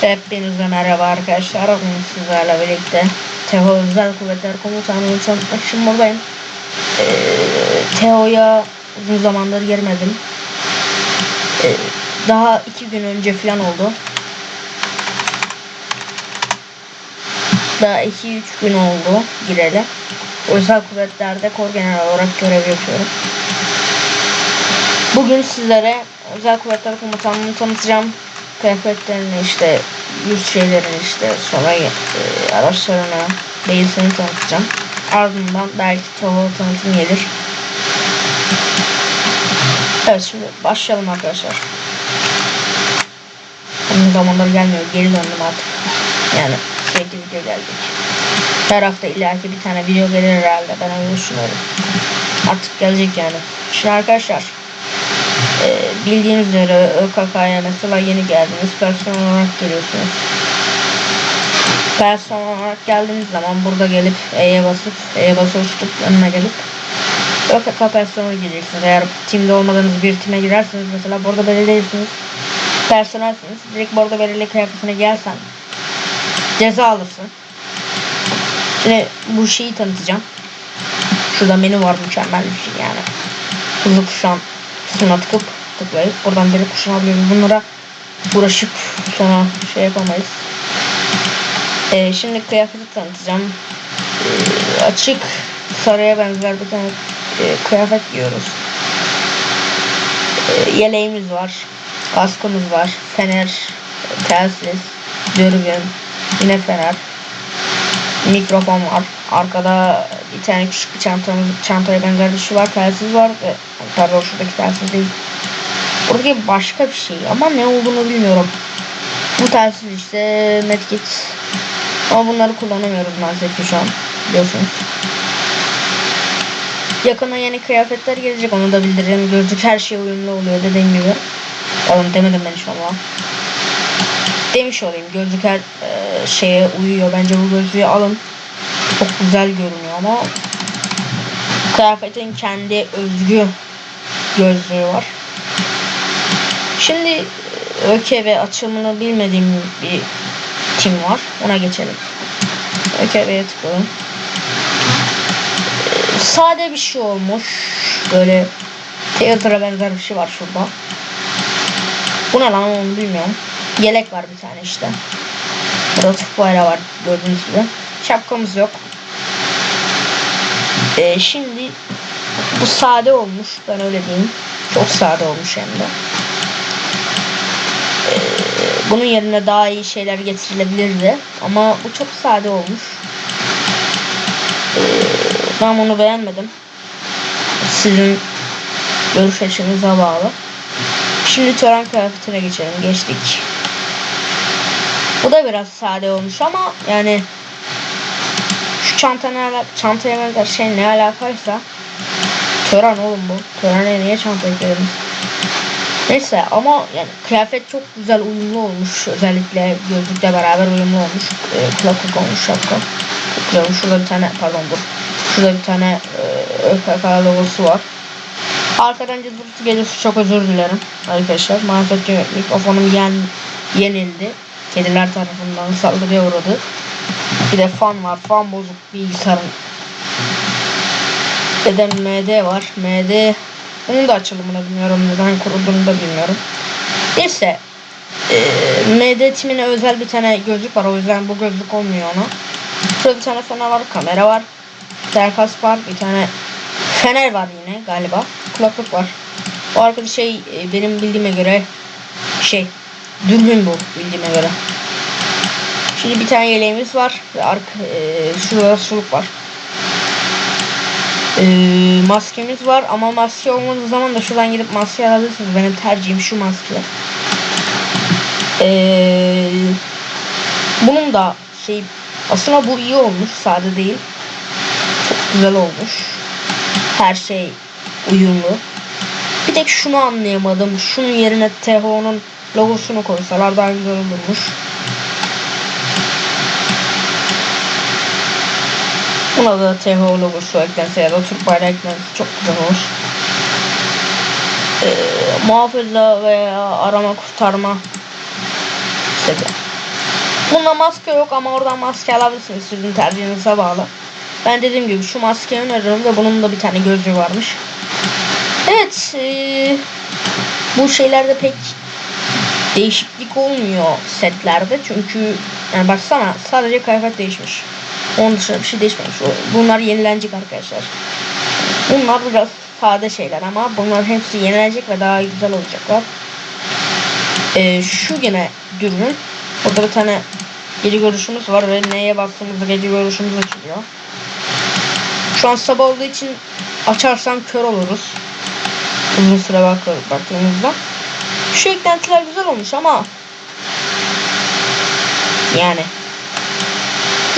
Hepinize merhaba arkadaşlar. Bugün sizlerle birlikte Teo Özel Kuvvetler Komutanlığı tanıtmak buradayım. Ee, Teo'ya uzun zamandır girmedim. Ee, daha iki gün önce falan oldu. Daha iki üç gün oldu gireli. Özel Kuvvetler'de Kor General olarak görev yapıyorum. Bugün sizlere Özel Kuvvetler Komutanlığı'nı tanıtacağım. Kıyafetlerini işte yüz şeylerini işte sonra e, araçlarını değilsini tanıtacağım. Ardından belki Toho tanıtım gelir. Evet şimdi başlayalım arkadaşlar. Uzun zamanlar gelmiyor. Geri döndüm artık. Yani sürekli video gelecek. Her hafta illaki bir tane video gelir herhalde. Ben öyle düşünüyorum. Artık gelecek yani. Şimdi arkadaşlar ee, bildiğiniz üzere ÖKK'ya mesela yeni geldiniz. Personel olarak geliyorsunuz. Personel olarak geldiğiniz zaman burada gelip E'ye basıp E'ye basıp tutup önüne gelip ÖKK personel gireceksiniz. Eğer timde olmadığınız bir time girerseniz mesela burada belirleyirsiniz. Personelsiniz. Direkt burada belirli kıyafetine gelsen ceza alırsın. Şimdi bu şeyi tanıtacağım. Şurada menü var mükemmel bir şey yani. Hızlı kuşan kısmına tıkıp tıklayıp buradan direkt kuşanabiliyoruz. Bunlara uğraşıp sonra şey yapamayız. Ee, şimdi kıyafeti tanıtacağım. Ee, açık sarıya benzer bir tane e, kıyafet giyiyoruz. Ee, yeleğimiz var. Kaskımız var. Fener, telsiz, dürbün, yine fener. Mikrofon var. Arkada bir tane küçük bir çantamız, çantaya benzer bir şey var. Telsiz var ve pardon şuradaki telsiz değil. Buradaki başka bir şey ama ne olduğunu bilmiyorum. Bu telsiz işte medkit. Ama bunları kullanamıyoruz maalesef ki şu an. Biliyorsunuz. Yakına yeni kıyafetler gelecek onu da bildireceğim. Gözlük her şey uyumlu oluyor dediğim gibi. Oğlum demedim ben inşallah. Demiş olayım gözlük her e, şeye uyuyor. Bence bu gözlüğü alın. Çok güzel görünüyor ama kıyafetin kendi özgü gözlüğü var. Şimdi ÖKV açılımını bilmediğim bir tim var. Ona geçelim. ÖKV'ye tıkladım. Ee, Sade bir şey olmuş. Böyle Theater'a benzer bir şey var şurada. Bu ne lan onu bilmiyorum. Yelek var bir tane işte. Burada Türk bayrağı var gördüğünüz gibi. Şapkamız yok. Ee, şimdi bu sade olmuş. Ben öyle diyeyim. Çok sade olmuş hem de. Ee, bunun yerine daha iyi şeyler getirilebilirdi. Ama bu çok sade olmuş. Ee, ben bunu beğenmedim. Sizin görüş açınıza bağlı. Şimdi tören kıyafetine geçelim. Geçtik. Bu da biraz sade olmuş ama yani şu çanta ne ala çantaya benzer şey ne alakaysa tören oğlum bu. Törene niye çanta eklediniz? Neyse ama yani kıyafet çok güzel uyumlu olmuş. Özellikle gözlükle beraber uyumlu olmuş. E, kulaklık olmuş şapka. Çok. Şurada bir tane pardon dur. Şurada bir tane e, ÖKK logosu var. Arkadan cızırtı gelirse çok özür dilerim arkadaşlar. Maalesef mikrofonum yen, yenildi. Kediler tarafından saldırıya uğradı. Bir de fan var. Fan bozuk bilgisayarın. Bir de MD var. MD onun da açılımını bilmiyorum. Neden kurulduğunu da bilmiyorum. Neyse. E, MD timine özel bir tane gözlük var. O yüzden bu gözlük olmuyor ona. Şurada bir tane fener var. Kamera var. Terkas var. Bir tane fener var yine galiba. Kulaklık var. Bu arkadaş şey e, benim bildiğime göre şey dürbün bu bildiğime göre. Şimdi bir tane yeleğimiz var ve arka e, şurada suluk var. E, maskemiz var ama maske olmadığı zaman da şuradan gidip maske alabilirsiniz. Benim tercihim şu maske. E, bunun da şey aslında bu iyi olmuş sade değil. Güzel olmuş. Her şey uyumlu. Bir tek şunu anlayamadım. Şunun yerine THO'nun logosunu koysalar daha güzel olurmuş. Buna da THO logosu eklense ya da Türk bayrağı eklense çok güzel olur. Ee, muhafaza veya arama kurtarma işte Bunda maske yok ama oradan maske alabilirsiniz. Sizin tercihinize bağlı. Ben dediğim gibi şu maskeyi öneririm ve bunun da bir tane gözlüğü varmış. Evet. eee, bu şeylerde pek değişiklik olmuyor setlerde. Çünkü yani baksana sadece kıyafet değişmiş. Onun dışında bir şey değişmemiş. Bunlar yenilenecek arkadaşlar. Bunlar biraz sade şeyler ama bunların hepsi yenilecek ve daha güzel olacaklar. Ee, şu gene dürbün. Orada bir tane gece görüşümüz var ve neye bastığımızda gece görüşümüz açılıyor. Şu an sabah olduğu için açarsan kör oluruz. Uzun süre bakıyoruz baktığımızda. Şu eklentiler güzel olmuş ama yani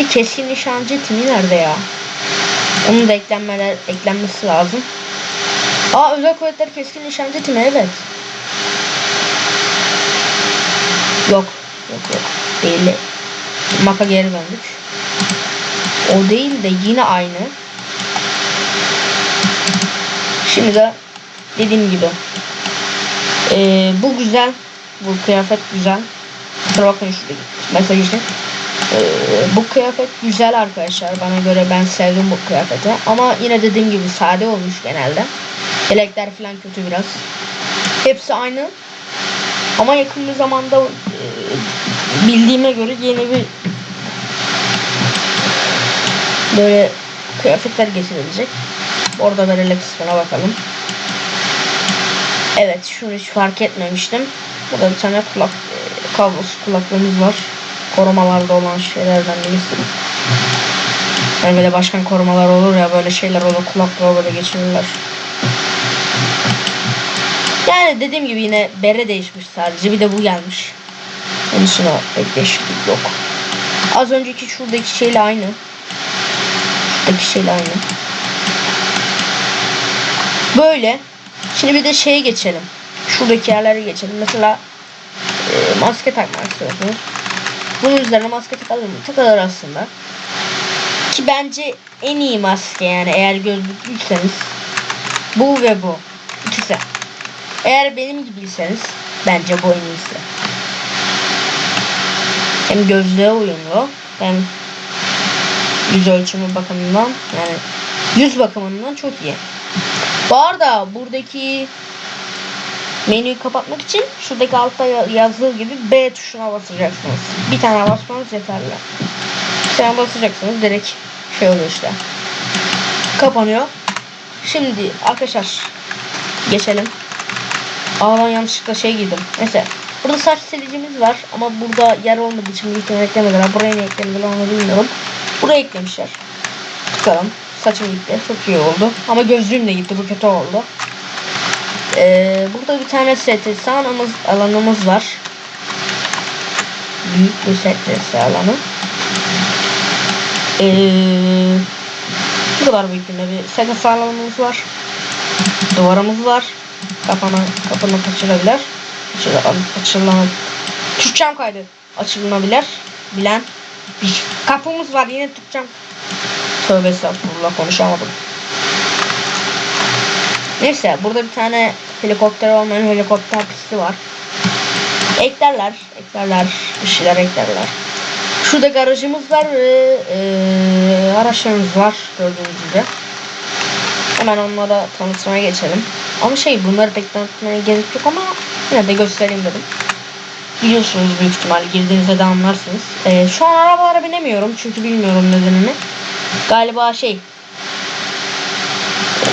bir keskin nişancı timi nerede ya? Onun da eklenmeler eklenmesi lazım. Aa özel kuvvetler keskin nişancı timi evet. Yok. Yok yok. Değil. Mapa geri döndük. O değil de yine aynı. Şimdi de dediğim gibi. Ee, bu güzel. Bu kıyafet güzel. Kusura bakmayın şuradaki mesaj için. Ee, bu kıyafet güzel arkadaşlar. Bana göre ben sevdim bu kıyafeti. Ama yine dediğim gibi sade olmuş genelde. Yelekler falan kötü biraz. Hepsi aynı. Ama yakın bir zamanda e, bildiğime göre yeni bir böyle kıyafetler getirilecek. Orada böyle kısmına bakalım. Evet şunu hiç fark etmemiştim. Burada bir tane kulak e, kablosuz kulaklığımız var. Korumalarda olan şeylerden birisi. Yani böyle başkan korumalar olur ya böyle şeyler olur kulaklığa böyle geçirirler. Yani dediğim gibi yine bere değişmiş sadece bir de bu gelmiş. Onun dışında pek değişiklik yok. Az önceki şuradaki şeyle aynı. Şuradaki şeyle aynı. Böyle. Şimdi bir de şeye geçelim. Şuradaki yerlere geçelim. Mesela e, maske takmak istiyorsunuz. Bunun üzerine maske takılır mı? Takılır aslında. Ki bence en iyi maske yani eğer gözlüklüyseniz bu ve bu. İkisi. Eğer benim gibiyseniz bence bu en iyisi. Hem gözlüğe uyumlu hem yüz ölçümü bakımından yani yüz bakımından çok iyi. Bu arada buradaki menüyü kapatmak için şuradaki altta ya- yazdığı gibi B tuşuna basacaksınız. Bir tane basmanız yeterli. Bir tane basacaksınız direkt şey oluyor işte. Kapanıyor. Şimdi arkadaşlar geçelim. Aa yanlışlıkla şey giydim. Neyse. Burada saç silicimiz var ama burada yer olmadığı için ihtimalle eklemediler. Buraya ne eklemediler onu bilmiyorum. Buraya eklemişler. Bakalım. Saçım gitti. Çok iyi oldu. Ama gözlüğüm de gitti. Bu kötü oldu. Ee, burada bir tane STS alanımız, alanımız var. Büyük bir STS alanı. Ee, bu kadar büyük bir STS alanımız var. Duvarımız var. Kapana, kapını kaçırabilir. Açılan, Türkçem kaydı. Açılınabilir. Bilen. Bir kapımız var. Yine Türkçem. Tövbe estağfurullah konuşamadım. Neyse burada bir tane helikopter olmayan helikopter pisti var. Eklerler, eklerler, bir şeyler eklerler. Şurada garajımız var ve eee, araçlarımız var gördüğünüz gibi. Hemen onlara tanıtmaya geçelim. Ama şey bunları pek tanıtmaya gerek yok ama yine de göstereyim dedim. Biliyorsunuz büyük ihtimal girdiğinizde de anlarsınız. Eee, şu an arabalara binemiyorum çünkü bilmiyorum nedenini. Galiba şey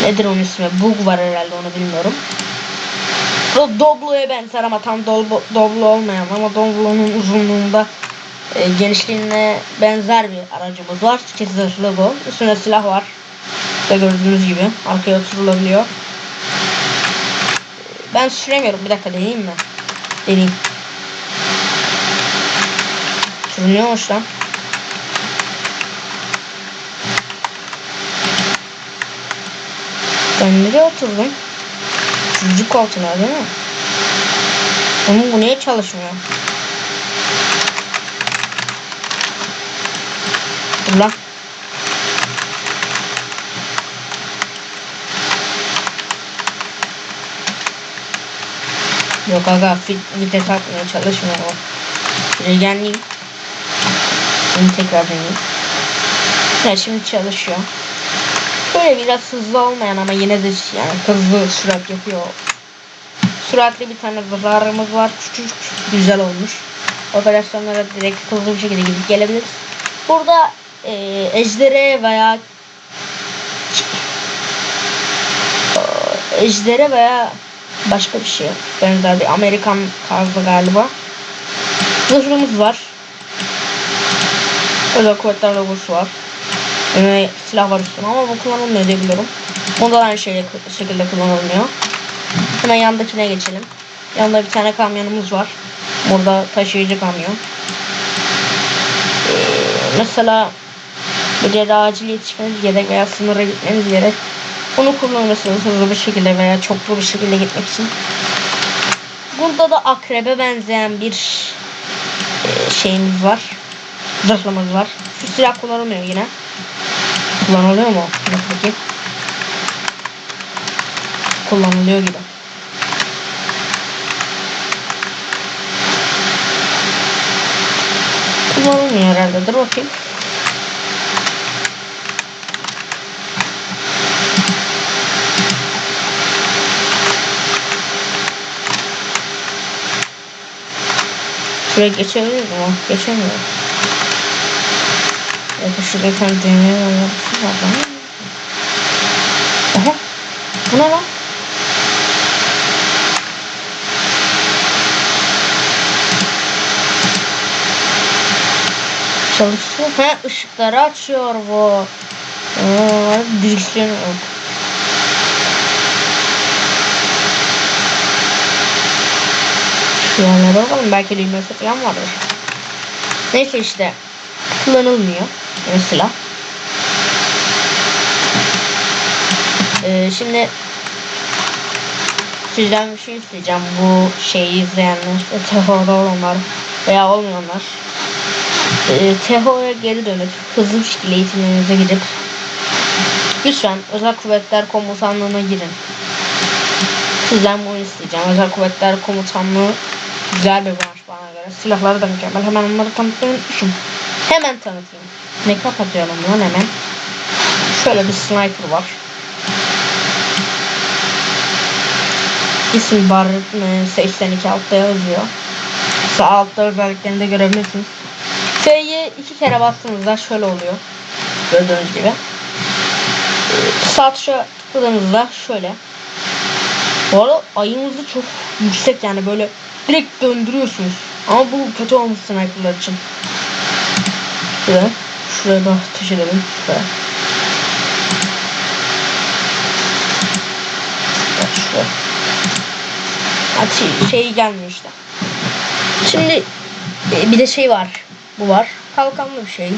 nedir onun ismi? Bug var herhalde onu bilmiyorum. Do Doblo'ya benzer ama tam Doblo, Doblo olmayan ama Doblo'nun uzunluğunda e, genişliğine benzer bir aracımız var. İki zırhlı bu. Üstünde silah var. Ve gördüğünüz gibi arkaya oturulabiliyor. Ben süremiyorum. Bir dakika deneyeyim mi? Deneyeyim. Sürünüyormuş lan. Ben nereye oturdum? Sürücü koltuğuna değil mi? Onun bu niye çalışmıyor? Dur lan. Yok aga fit, vites atmıyor çalışmıyor o. Regenliyim. Şimdi tekrar deneyeyim. Evet şimdi çalışıyor. Böyle biraz hızlı olmayan ama yine de yani hızlı sürat yapıyor. Süratli bir tane zararımız var. Küçük güzel olmuş. Operasyonlara direkt hızlı bir şekilde gidip gelebiliriz. Burada e, ejdere veya ejdere veya başka bir şey benzer bir Amerikan tarzı galiba. Zırhımız var. Özel kuvvetler logosu var. Yani silah var üstüne ama bu kullanılmıyor diye biliyorum. Bunda da aynı şey, şekilde kullanılmıyor. Hemen yandakine geçelim. Yanında bir tane kamyonumuz var. Burada taşıyıcı kamyon. Ee, mesela bir yere acil yetişmeniz gerek veya sınıra gitmeniz gerek. Bunu kullanırsınız hızlı bir şekilde veya çoklu bir şekilde gitmek için. Burada da akrebe benzeyen bir e, şeyimiz var. Zırhlamız var. Şu silah kullanılmıyor yine. Kullanılıyor mu? Bak bakayım. Kullanılıyor gibi. Kullanılmıyor herhalde. Dur bakayım. Şuraya geçebilir mi? Geçemiyor. Ya da şuraya bir tane düğmeye var lan. Aha. Bu ne lan? Çalışıyor. He ışıkları açıyor bu. Yok. Şu yerlere bakalım. Belki düğmesi falan vardır. Neyse işte. Kullanılmıyor. Mesela. Ee, şimdi sizden bir şey isteyeceğim. Bu şeyi izleyenler, THO'da olanlar veya olmayanlar. Ee, THO'ya geri dönüp hızlı bir şekilde eğitimlerinize gidip lütfen Özel Kuvvetler Komutanlığı'na girin. Sizden bunu isteyeceğim. Özel Kuvvetler Komutanlığı güzel bir branş bana göre. Silahları da mükemmel. Hemen onları tanıtmayı. Hemen tanıtayım. Ne kapatıyorum lan hemen. Şöyle bir sniper var. İsim Barrett 82 altta yazıyor. Sağ altta özelliklerini de görebilirsiniz. F'ye iki kere bastığınızda şöyle oluyor. Gördüğünüz gibi. Sağ tuşa tıkladığınızda şöyle. Bu arada ayımızı çok yüksek yani böyle direkt döndürüyorsunuz. Ama bu kötü olmuş sniperlar için. Şuraya. Şuraya da ateş edelim. Şuraya. Bak şuraya. Ateş, şey gelmiyor işte. Şimdi e, bir de şey var. Bu var. Kalkanlı bir şey.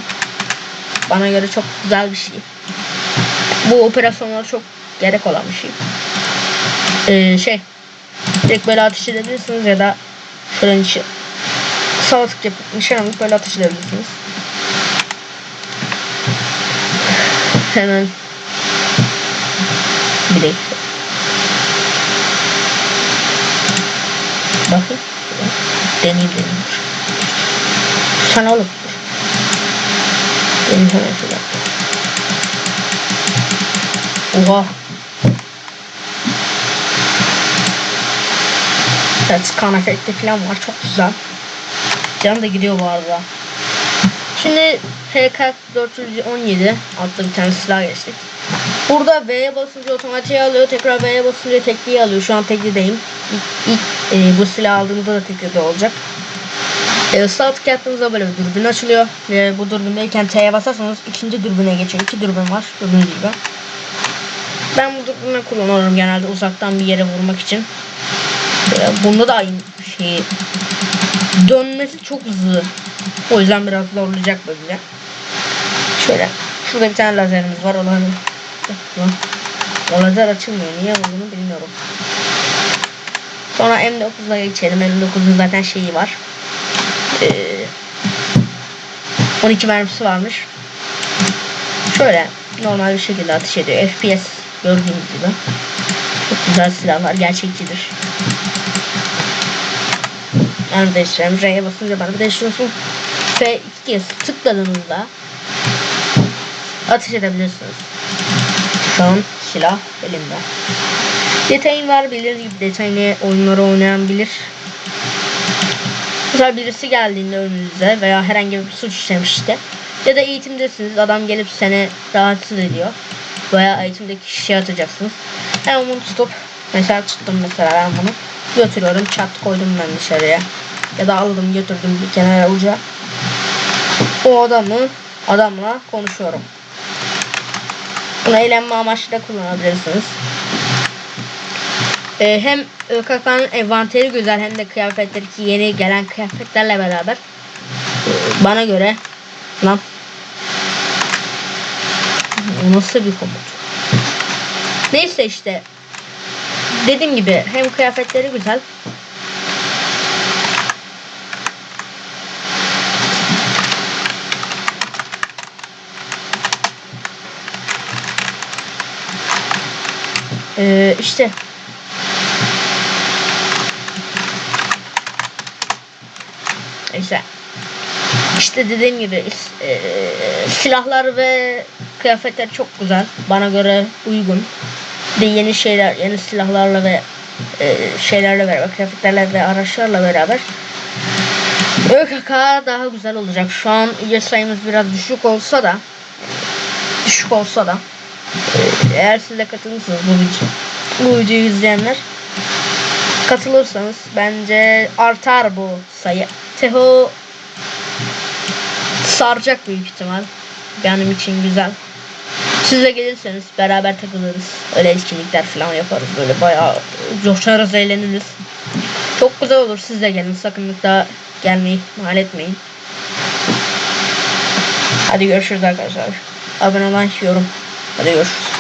Bana göre çok güzel bir şey. Bu operasyonlara çok gerek olan bir şey. Ee, şey. Direkt böyle ateş edebilirsiniz ya da şöyle nişan. Sağ tık yapıp nişan alıp böyle ateş edebilirsiniz. Hemen bir dakika. Bakın. Deneyim deneyim. Sen oğlum. Deneyim hemen şöyle. Oha. Evet kan efekti falan var. Çok güzel. Can da gidiyor bu arada. Şimdi HK 417 adlı bir tane silah geçtik. Burada V'ye basınca otomatiğe alıyor. Tekrar V'ye basınca tekliği alıyor. Şu an teklideyim. İlk, ilk e, bu silah aldığımda da teklide olacak. E, sağ tık yaptığınızda böyle bir dürbün açılıyor. Ve bu dürbündeyken T'ye basarsanız ikinci dürbüne geçiyor. İki dürbün var. Gördüğünüz gibi. Ben bu dürbünü kullanıyorum genelde uzaktan bir yere vurmak için. E, bunda da aynı şey. Dönmesi çok hızlı. O yüzden biraz zorlayacak böyle. Şöyle. Şurada bir tane lazerimiz var. Olan o lazer açılmıyor. Niye olduğunu bilmiyorum. Sonra M9'a geçelim. M9'un zaten şeyi var. Ee, 12 mermisi varmış. Şöyle normal bir şekilde ateş ediyor. FPS gördüğünüz gibi. Çok güzel silahlar. Gerçekçidir. Yani değiştirelim. R'ye basınca bana değiştiriyorsun. F iki kez tıkladığınızda ateş edebilirsiniz. Şu an silah elimde. Detayın var bilir detayını oyunları oynayan bilir. Mesela birisi geldiğinde önünüze veya herhangi bir suç işlemişti. Ya da eğitimdesiniz adam gelip seni rahatsız ediyor. Veya eğitimdeki kişiye atacaksınız. Hemen bunu tutup mesela tuttum mesela ben bunu götürüyorum çat koydum ben dışarıya. Ya da aldım götürdüm bir kenara uca. O adamı adamla konuşuyorum. Eğlenme amaçlı da kullanabilirsiniz. Ee, hem ÖKK'nın envanteri güzel hem de kıyafetleri ki yeni gelen kıyafetlerle beraber bana göre lan nasıl bir komut? Neyse işte dediğim gibi hem kıyafetleri güzel Ee, işte Neyse. İşte dediğim gibi e, silahlar ve kıyafetler çok güzel. Bana göre uygun. De yeni şeyler, yeni silahlarla ve e, şeylerle beraber, kıyafetlerle ve araçlarla beraber ÖKK daha güzel olacak. Şu an üye sayımız biraz düşük olsa da düşük olsa da eğer siz de katılırsınız bu video, bu videoyu izleyenler katılırsanız bence artar bu sayı. Teho saracak büyük ihtimal. Benim için güzel. Siz de gelirseniz beraber takılırız. Öyle etkinlikler falan yaparız. Böyle bayağı coşarız, eğleniriz. Çok güzel olur. Siz de gelin. Sakın da gelmeyi ihmal etmeyin. Hadi görüşürüz arkadaşlar. Abone olan yorum. Hadi görüşürüz.